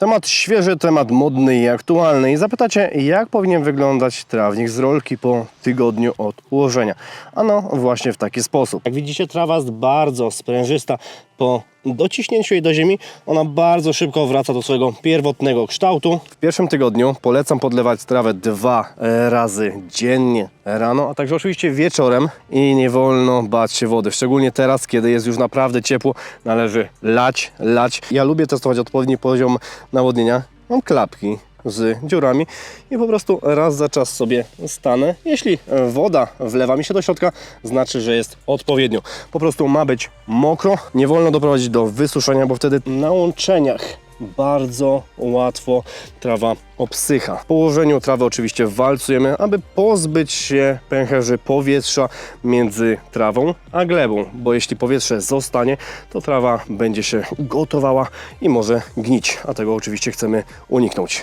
Temat świeży, temat modny i aktualny. I zapytacie, jak powinien wyglądać trawnik z rolki po tygodniu od ułożenia? Ano właśnie w taki sposób. Jak widzicie, trawa jest bardzo sprężysta. Po dociśnięciu jej do ziemi, ona bardzo szybko wraca do swojego pierwotnego kształtu. W pierwszym tygodniu polecam podlewać trawę dwa e, razy dziennie rano, a także oczywiście wieczorem i nie wolno bać się wody. Szczególnie teraz, kiedy jest już naprawdę ciepło, należy lać, lać. Ja lubię testować odpowiedni poziom nawodnienia. Mam klapki z dziurami i po prostu raz za czas sobie stanę. Jeśli woda wlewa mi się do środka, znaczy, że jest odpowiednio. Po prostu ma być mokro, nie wolno doprowadzić do wysuszenia, bo wtedy na łączeniach bardzo łatwo trawa obsycha. W położeniu trawy oczywiście walcujemy, aby pozbyć się pęcherzy powietrza między trawą a glebą, bo jeśli powietrze zostanie, to trawa będzie się gotowała i może gnić, a tego oczywiście chcemy uniknąć.